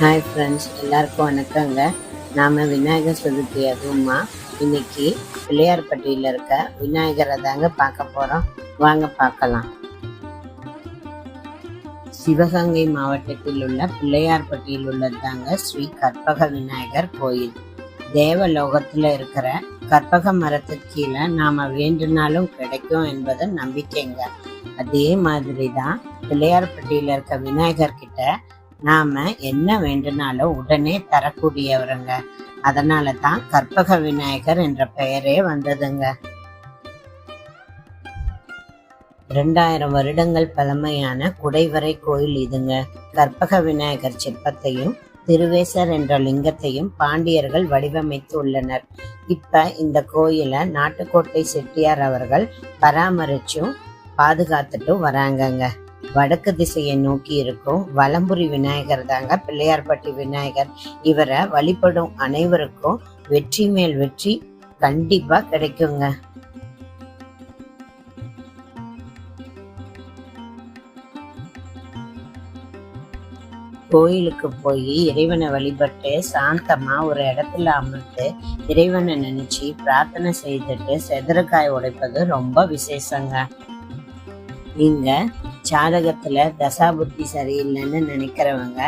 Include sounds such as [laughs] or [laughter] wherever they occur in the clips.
Hi friends எல்லாருக்கும் வணக்கங்க. நாம் விநாயகர் சதுர்த்தி அதுவுமா. இன்னைக்கு பிள்ளையார்பட்டியில் இருக்க விநாயகரை தாங்க பார்க்க போகிறோம் வாங்க பார்க்கலாம். சிவகங்கை மாவட்டத்தில் உள்ள பிள்ளையார்பட்டியில் உள்ளதாங்க ஸ்ரீ கற்பக விநாயகர் கோயில். தேவலோகத்தில் இருக்கிற கற்பக மரத்துக்கு கீழே நாம் வேண்டுனாலும் கிடைக்கும் என்பது நம்பிக்கைங்க. அதே மாதிரி தான் பிள்ளையார்பட்டியில் இருக்க விநாயகர் கிட்ட நாம என்ன வேண்டுனாலும் உடனே தரக்கூடியவருங்க. அதனால தான் கற்பக விநாயகர் என்ற பெயரே வந்ததுங்க. ரெண்டாயிரம் வருடங்கள் பழமையான குடைவரை கோயில் இதுங்க. கற்பக விநாயகர் சிற்பத்தையும் திருவேசர் என்ற லிங்கத்தையும் பாண்டியர்கள் வடிவமைத்து உள்ளனர். இப்ப இந்த கோயிலை நாட்டுக்கோட்டை செட்டியார் அவர்கள் பராமரிச்சும் பாதுகாத்துட்டும் வராங்கங்க. வடக்கு திசையை நோக்கி இருக்கும் வலம்புரி விநாயகர் தாங்க பிள்ளையார்பட்டி விநாயகர். இவரை வழிபடும் அனைவருக்கும் வெற்றி மேல் வெற்றி கண்டிப்பா கிடைக்குங்க. கோயிலுக்கு போய் இறைவனை வழிபட்டு சாந்தமா ஒரு இடத்துல அமர்ந்து இறைவனை நினைச்சு பிரார்த்தனை செய்துட்டு செதறக்காய் உடைப்பது ரொம்ப விசேஷங்க. நீங்க ஜாதகத்துல தசாபுத்தி சரியில்லைன்னு நினைக்கிறவங்க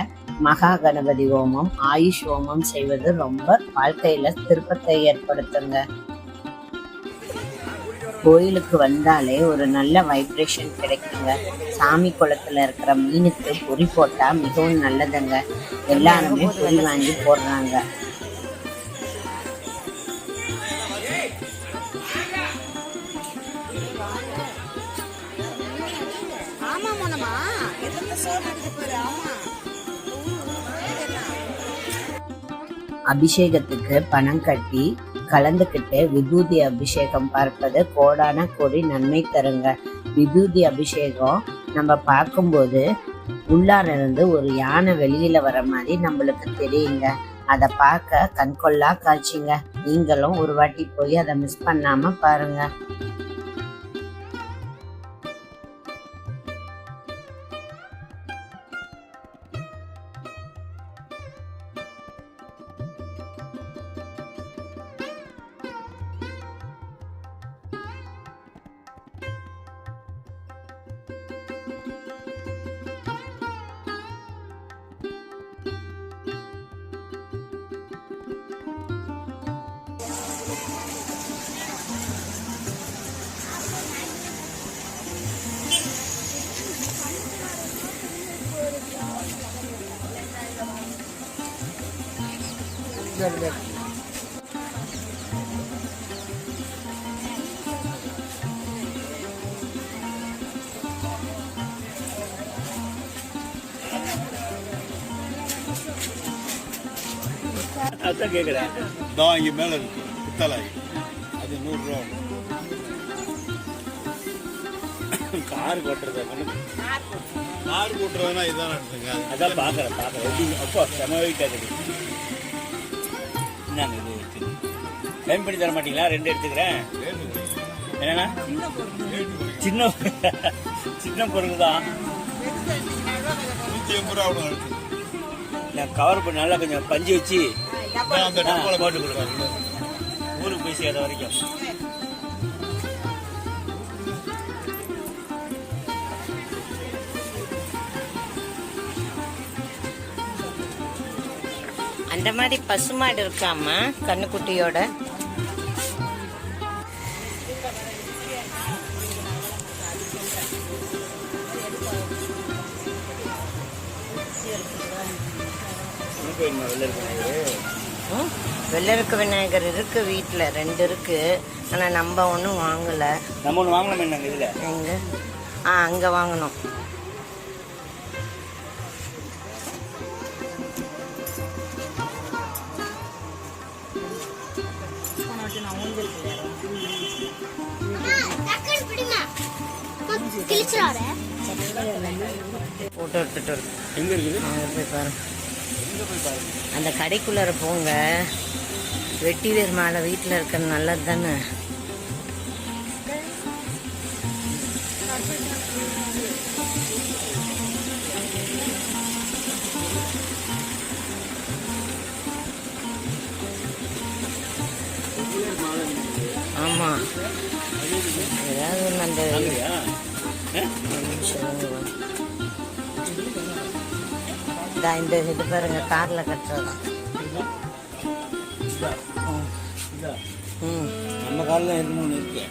மகா கணபதி ஹோமம் ஆயுஷ் ஹோமம் செய்வது ரொம்ப வாழ்க்கையில திருப்பத்தை ஏற்படுத்துங்க. கோயிலுக்கு வந்தாலே ஒரு நல்ல வைப்ரேஷன் கிடைக்குங்க. சாமி குளத்துல இருக்கிற மீனுக்கு பொறி போட்டா மிகவும் நல்லதுங்க. எல்லாருமே பொறி வாங்கி போடுறாங்க. அபிஷேகத்துக்கு பணம் கட்டி கலந்துக்கிட்டு விபூதி அபிஷேகம் பார்ப்பது கோடான கோடி நன்மை தருங்க. விபூதி அபிஷேகம் நம்ம பார்க்கும்போது உள்ளார இருந்து ஒரு யானை வெளியில வர மாதிரி நம்மளுக்கு தெரியுங்க. அதை பார்க்க கண்கொள்ளா காட்சிங்க. நீங்களும் ஒரு வாட்டி போய் அதை மிஸ் பண்ணாம பாருங்க. அதான் கேட்குறேன் தான் இங்கே மேலே இருக்கு. பித்தளை. அது நூறுரூவா கார் கொட்டுறது நார் கூட்டுறதுனா இதுதான் நடத்துங்க அதான் பார்க்குறேன் பார்க்குறேன். அப்போ செம வெயிட்டாக என்னங்க இது? டைம் பண்ணி தர மாட்டீங்களா? ரெண்டு எடுத்துக்கிறேன். என்னண்ணா சின்ன [laughs] சின்ன பொருள் தான் நான் கவர் பண்ணி நல்லா கொஞ்சம் பஞ்சு வச்சு போட்டு போட்டு கொடுக்குறேன். ஊருக்கு போய் சேர்ந்த வரைக்கும். அந்த மாதிரி பசுமாடு இருக்காமா கண்ணுக்குட்டியோட. வெள்ளருக்கு விநாயகர் இருக்கு வீட்டில் ரெண்டு இருக்கு. ஆனால் நம்ம ஒன்றும் வாங்கலை. நம்ம ஒன்று நாங்கள் இதில்? எங்க? ஆ அங்கே வாங்கணும். போட்டோ எடுத்துட்டு இருக்கு இருக்குது? அங்கே போய் பாரு அந்த கடைக்குள்ளார போங்க. வெட்டி வேர் மாலை வீட்டில் இருக்கிறது நல்லது தானே ஏதாவது ஒண்ணு அந்த வாங்குறியா? ஆ? ஒரு நிமிஷம் இருங்க. இதா இந்த இது பாருங்க கார்ல கட்டுறதான். ம். நம்ம காலில் இருக்கணும்னு இருக்கு